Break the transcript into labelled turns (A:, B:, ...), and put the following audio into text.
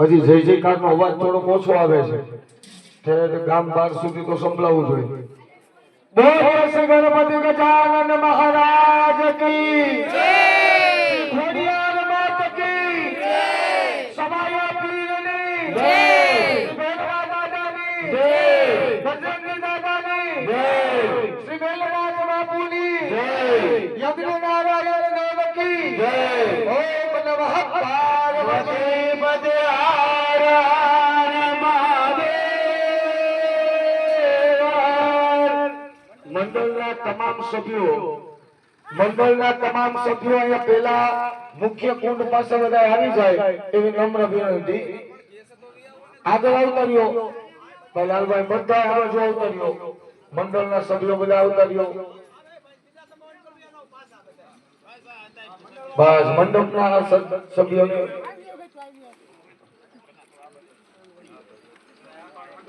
A: હજી જય જયકારનો અવાજ થોડો ઓછો આવે છે. ત્યારે ગામ બહાર સુધી તો સંભળાવવું જોઈએ. બોલો શ્રી ગણપતિ ગજાનન મહારાજ કી. જય માત કી. સમાયા પીરની. શ્રી ભેરવા દાદાની. બજરંગી દાદાની. શ્રી વેલનાથ બાપુની. યજ્ઞ મંડળના તમામ સભ્યો, મંડળના તમામ સભ્યો અહીંયા પેલા મુખ્ય કુંડ પાસે બધા આવી જાય એવી નમ્ર વિનંતી. આગળ અવતર્યો ભાઈ લાલભાઈ બધા આગળ જો અવતર્યો મંડળના સભ્યો બધા અવતર્યો બસ, મંડપના સભ્યોને